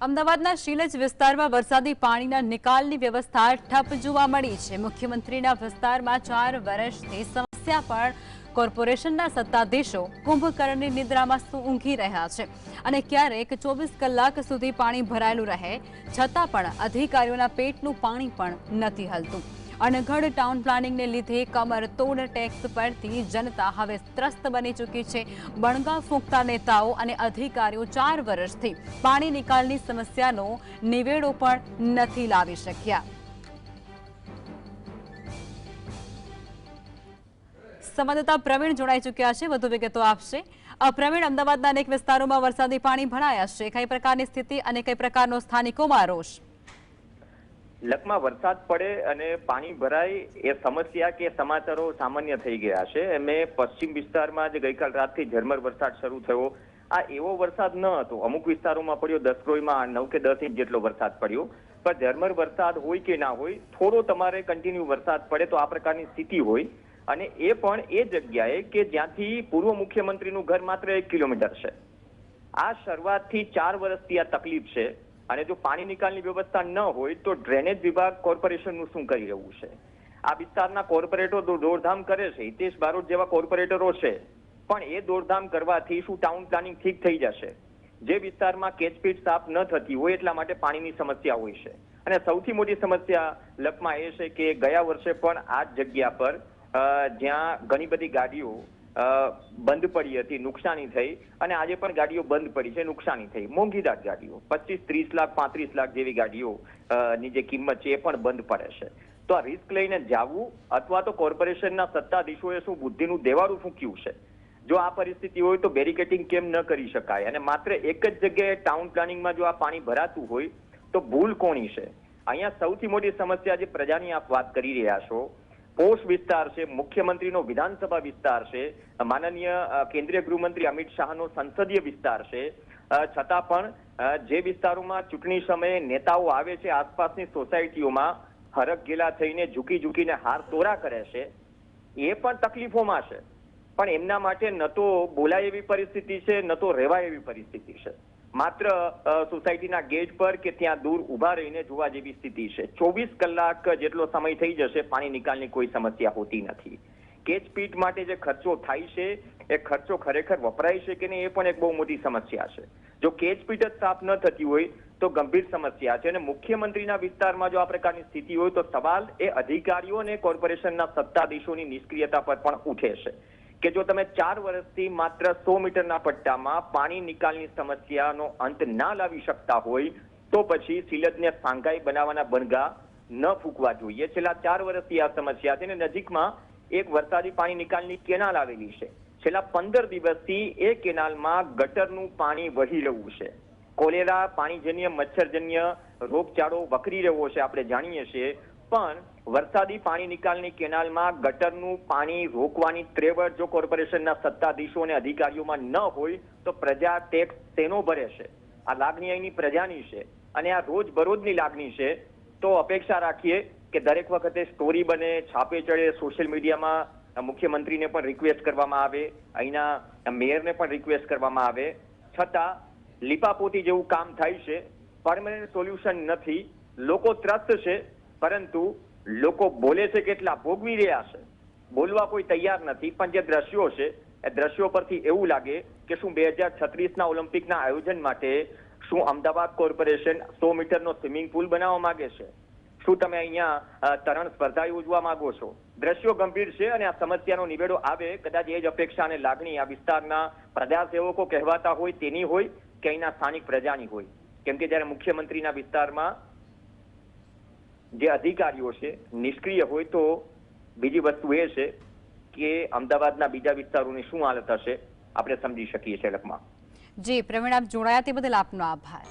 અમદાવાદના શીલજ વિસ્તારમાં વરસાદી પાણીના નિકાલની વ્યવસ્થા ઠપ જોવા મળી છે. મુખ્યમંત્રીના વિસ્તારમાં ચાર વર્ષથી સમસ્યા પણ કોર્પોરેશનના સત્તાધીશો કુંભકર્ણની નિદ્રામાં ઊંઘી રહ્યા છે અને ક્યારેક ચોવીસ કલાક સુધી પાણી ભરાયેલું રહે છતાં પણ અધિકારીઓના પેટનું પાણી પણ નથી હલતું. અનગઢ ટાઉન પ્લાનિંગને લીધે કમરતોડ ટેક્સ પરથી જનતા હવે ત્રસ્ત બની ચૂકી છે. બણગા ફૂંકતા નેતાઓ અને અધિકારીઓ ચાર વર્ષથી પાણી નિકાલની સમસ્યાનો નિવેડો પણ નથી લાવી શક્યા. સંવાદદાતા પ્રવીણ જોડાઈ ચૂક્યા છે. વધુ વિગતો આપશે. પ્રવીણ, અમદાવાદના અનેક વિસ્તારોમાં વરસાદી પાણી ભરાયા છે. કઈ પ્રકારની સ્થિતિ અને કઈ પ્રકારનો સ્થાનિકોમાં રોષ? લકમાં વરસાદ પડે અને પાણી ભરાય એ સમસ્યા કે સમાચારો સામાન્ય થઈ ગયા છે. એમે પશ્ચિમ વિસ્તારમાં જે ગઈકાલ રાતથી ઝરમર વરસાદ શરૂ થયો. આ એવો વરસાદ ન હતો. અમુક વિસ્તારોમાં પડ્યો દસ ક્રોઈમાં નવ કે દસ ઇંચ જેટલો વરસાદ પડ્યો. પણ ઝરમર વરસાદ હોય કે ના હોય, થોડો તમારે કન્ટિન્યુ વરસાદ પડે તો આ પ્રકારની સ્થિતિ હોય. અને એ પણ એ જગ્યાએ કે જ્યાંથી પૂર્વ મુખ્યમંત્રીનું ઘર માત્ર એક કિલોમીટર છે. આ શરૂઆતથી ચાર વર્ષથી આ તકલીફ છે. અને જો પાણી નિકાલની વ્યવસ્થા ન હોય તો ડ્રેનેજ વિભાગ કોર્પોરેશનનું શું કરી રહ્યું છે? આ વિસ્તારના કોર્પોરેટરો દોડધામ કરે છે, હિતેશ બારોટ જેવા કોર્પોરેટરો છે. પણ એ દોડધામ કરવાથી શું ટાઉન પ્લાનિંગ ઠીક થઈ જશે? જે વિસ્તારમાં કેચપીટ સાફ ન થતી હોય એટલા માટે પાણીની સમસ્યા હોય છે. અને સૌથી મોટી સમસ્યા લપમાં એ છે કે ગયા વર્ષે પણ આ જગ્યા પર જ્યાં ઘણી બધી ગાડીઓ બંધ પડી હતી, નુકસાની થઈ અને આજે પણ ગાડીઓ બંધ પડી છે, નુકસાની થઈ. મોંઘીદાર ગાડીઓ, પચીસ, ત્રીસ લાખ, પાંત્રીસ લાખ જેવી ગાડીઓ ની જે કિંમત છે એ પણ બંધ પડે છે. તો આ રિસ્ક લઈને જાવું અથવા તો કોર્પોરેશનના સત્તાધીશોએ શું બુદ્ધિનું દેવાળું ફૂંક્યું છે? જો આ પરિસ્થિતિ હોય તો બેરિકેટિંગ કેમ ન કરી શકાય? અને માત્ર એક જ જગ્યાએ ટાઉન પ્લાનિંગમાં જો આ પાણી ભરાતું હોય તો ભૂલ કોની છે? અહીંયા સૌથી મોટી સમસ્યા જે પ્રજાની આપ વાત કરી રહ્યા છો પોષ વિસ્તાર છે, મુખ્યમંત્રીનો વિધાનસભા વિસ્તાર છે, માનનીય કેન્દ્રીય ગૃહમંત્રી અમિત શાહનો સંસદીય વિસ્તાર છે. છતાં પણ જે વિસ્તારોમાં ચૂંટણી સમયે નેતાઓ આવે છે, આસપાસની સોસાયટીઓમાં હરક ગેલા થઈને ઝૂકી ઝૂકીને હાર તોરા કરે છે, એ પણ તકલીફોમાં છે. પણ એમના માટે ન તો બોલાય એવી પરિસ્થિતિ છે, ન તો રહેવાય એવી પરિસ્થિતિ છે. માત્ર સોસાયટીના ગેટ પર કે ત્યાં દૂર ઊભા રહીને જોવા જેવી સ્થિતિ છે. ચોવીસ કલાક જેટલો સમય થઈ જશે, પાણી નિકાલની કોઈ સમસ્યા હોતી નથી. કેચપીટ માટે જે ખર્ચો થાય છે, એ ખર્ચો ખરેખર વપરાય છે કે નહીં, એ પણ એક બહુ મોટી સમસ્યા છે. જો કેચપીટ જ સાફ ન થતી હોય, તો ગંભીર સમસ્યા છે. અને મુખ્યમંત્રીના વિસ્તારમાં જો આ પ્રકારની સ્થિતિ હોય, તો સવાલ એ અધિકારીઓ અને કોર્પોરેશનના સત્તાધીશોની નિષ્ક્રિયતા પર પણ ઉઠે છે. કે જો તમે ચાર વર્ષથી માત્ર સો મીટરના પટ્ટામાં પાણી નિકાલની સમસ્યાનો અંત ના લાવી શકતા હોય, તો પછી સિલજને સાંઘાઈ બનાવવાના બનગા ન ફૂંકવા જોઈએ. છેલ્લા ચાર વર્ષથી આ સમસ્યા છે અને નજીકમાં એક વરસાદી પાણી નિકાલની કેનાલ આવેલી છે. છેલ્લા પંદર દિવસથી એ કેનાલમાં ગટરનું પાણી વહી રહ્યું છે. કોલેરા, પાણીજન્ય, મચ્છરજન્ય રોગચાળો વકરી રહ્યો છે, આપણે જાણીએ છીએ. પણ વરસાદી પાણી નિકાલની કેનાલમાં ગટરનું પાણી રોકવાની ત્રેવડ જો કોર્પોરેશનના સત્તાધીશો અને અધિકારીઓમાં ન હોય, તો પ્રજા ટેક્સ તેનો ભરે છે. આ લાગણી અહીંની પ્રજાની છે અને આ રોજ બરોજની લાગણી છે. તો અપેક્ષા રાખીએ કે દરેક વખતે સ્ટોરી બને, છાપે ચડે, સોશિયલ મીડિયામાં મુખ્યમંત્રીને પણ રિક્વેસ્ટ કરવામાં આવે, અહીંના મેયરને પણ રિક્વેસ્ટ કરવામાં આવે. છતાં, લીપાપોતી જેવું કામ થાય છે. પરમનન્ટ સોલ્યુશન નથી. લોકો ત્રસ્ત છે. પરંતુ લોકો બોલે છે કેટલા ભોગવી રહ્યા છે. બોલવા કોઈ તૈયાર નથી, પણ જે દ્રશ્યો છે, એ દ્રશ્યો પરથી એવું લાગે કે શું બે હજાર છત્રીસના ઓલિમ્પિકના આયોજન માટે શું અમદાવાદ કોર્પોરેશન સો મીટરનો સ્વિમિંગ પુલ બનાવવા માંગે છે? શું તમે અહીંયા તરણ સ્પર્ધા યોજવા માંગો છો? દ્રશ્યો ગંભીર છે અને આ સમસ્યાનો નિવેડો આવે, કદાચ એ જ અપેક્ષા અને લાગણી આ વિસ્તારના પ્રજાસેવકો કહેવાતા હોય તેની હોય કે અહીંના સ્થાનિક પ્રજાની હોય. કેમ કે જ્યારે મુખ્યમંત્રીના વિસ્તારમાં જે અધિકારીઓ છે, નિષ્ક્રિય હોય તો બીજી વસ્તુ એ છે કે અમદાવાદના બીજા વિસ્તારોની શું હાલત હશે, આપણે સમજી શકીએ છીએ લખમાં જી, પ્રવીણ, આપ જોડાયા તે બદલ આપનો આભાર.